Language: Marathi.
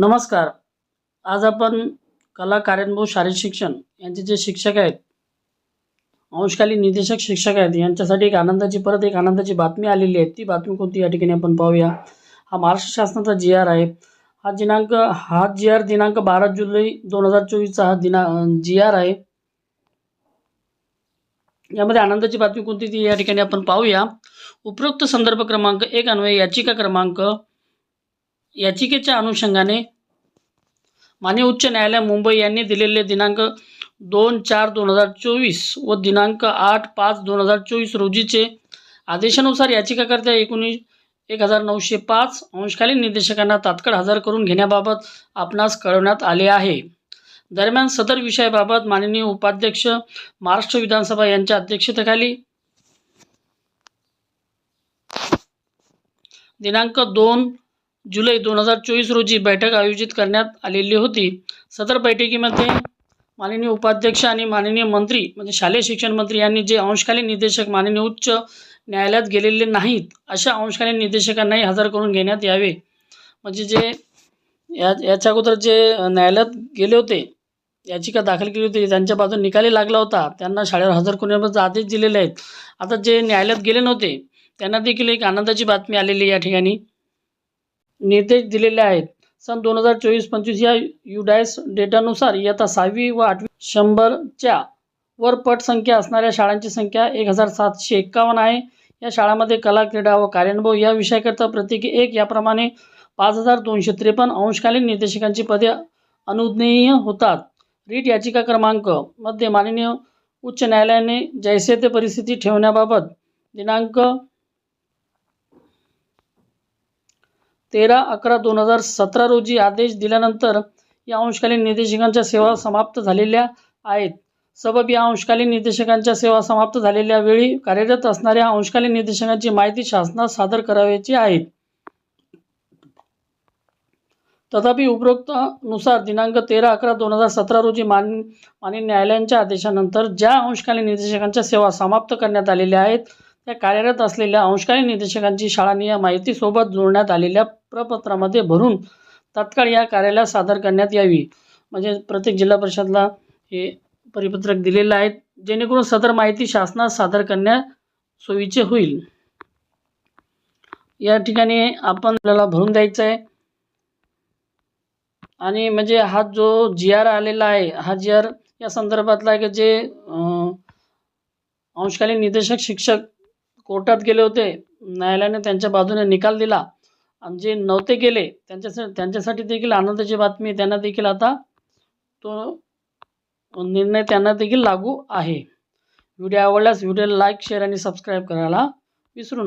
नमस्कार. आज आपण कला कार्यानुभव शारीरिक शिक्षण यांचे जे शिक्षक आहेत, अंशकालीन निर्देशक शिक्षक आहेत, यांच्यासाठी एक आनंदाची, परत एक आनंदाची बातमी आलेली आहे. ती बातमी कोणती या ठिकाणी हा महाराष्ट्र शासनाचा जी आर आहे. हा दिनांक, हा जी आर दिनांक बारा जुलै दोन हज़ार चोवीसचा हा दिना जी आर आहे. यामध्ये आनंदाची बातमी कोणती ती या ठिकाणी उपरोक्त संदर्भ क्रमांक एक अन्वये याचिका क्रमांक याचिकेच्या अनुषंगाने मान्य उच्च न्यायालय मुंबई यांनी दिलेले दिनांक दोन चार दोन हजार चोवीस व दिनांक आठ पाच दोन हजार चोवीस रोजीचे आदेशानुसार याचिकाकर्त्या एकोणीस एक हजार नऊशे पाच अंशकालीन निर्देशकांना तात्काळ हजर करून घेण्याबाबत आपणास कळवण्यात आले आहे. दरम्यान सदर विषयाबाबत माननीय उपाध्यक्ष महाराष्ट्र विधानसभा यांच्या अध्यक्षतेखाली दिनांक दोन जुलै दोन हजार चोवीस रोजी बैठक आयोजित करण्यात आलेली होती. सदर बैठकीमध्ये माननीय उपाध्यक्ष आणि माननीय मंत्री म्हणजे शालेय शिक्षण मंत्री यांनी जे अंशकालीन निदेशक माननीय उच्च न्यायालयात गेलेले नाहीत अशा अंशकालीन निदेशकांनाही हजर करून घेण्यात यावे. म्हणजे जे या याच्या अगोदर जे न्यायालयात गेले होते याचिका दाखल केली होती त्यांच्या बाजूने निकाली लागला होता. त्यांना शाळेवर हजर करण्याबद्दल आदेश दिलेले आहेत. आता जे न्यायालयात गेले नव्हते त्यांना देखील एक आनंदाची बातमी आलेली या ठिकाणी. निर्देश दिलेले आहेत. सन दोन हजार चोवीस पंचवीस या युडायस डेटानुसार इयत्ता सहावी व आठवी शंभरच्या वर पट संख्या असणाऱ्या शाळांची संख्या एक हजार सातशे एक्कावन्न आहे. या शाळांमध्ये कला क्रीडा व कार्यानुभव या विषयाकरता प्रत्येकी एक याप्रमाणे पाच हजार दोनशे त्रेपन्न अंशकालीन निर्देशकांची पदे अनुज्ञेय होतात. रीट याचिका क्रमांकमध्ये माननीय उच्च न्यायालयाने जैसे ते परिस्थिती ठेवण्याबाबत दिनांक तेरा अकरा दोन हजार सतरा रोजी आदेश दिल्यानंतर या अंशकालीन निर्देशकांच्या सेवा समाप्त झालेल्या आहेत. सबब या अंशकालीन निर्देशकांच्या सेवा समाप्त झालेल्या वेळी कार्यरत असणाऱ्या अंशकालीन निर्देशकांची माहिती शासनास सादर करावयाची आहे. तथापि उपरोक्तानुसार दिनांक तेरा अकरा दोन हजार सतरा रोजी मान माननीय न्यायालयांच्या आदेशानंतर ज्या अंशकालीन निर्देशकांच्या सेवा समाप्त करण्यात आलेल्या आहेत त्या कार्यरत असलेल्या अंशकालीन निदेशकांची शाळांनी या माहितीसोबत जोडण्यात आलेल्या प्रपत्रामध्ये भरून तात्काळ या कार्यालयात सादर करण्यात यावी. म्हणजे प्रत्येक जिल्हा परिषदला हे परिपत्रक दिलेलं आहे. जेणेकरून सदर माहिती शासनास सादर करण्या सोयीचे होईल. या ठिकाणी आपण आपल्याला भरून द्यायचं आहे. आणि म्हणजे हा जो जी आर आलेला आहे हा जी आर या संदर्भातला आहे की जे अंशकालीन निदेशक शिक्षक कोर्टात गेले होते. न्यायालयाने त्यांच्या बाजूने निकाल दिला. आणि जे नव्हते गेले त्यांच्यासाठी त्यांच्यासाठी देखील आनंदाची बातमी त्यांना देखील आता तो निर्णय त्यांना देखील लागू आहे. व्हिडिओ आवडल्यास व्हिडिओला लाईक शेअर आणि सबस्क्राईब करायला विसरू नका.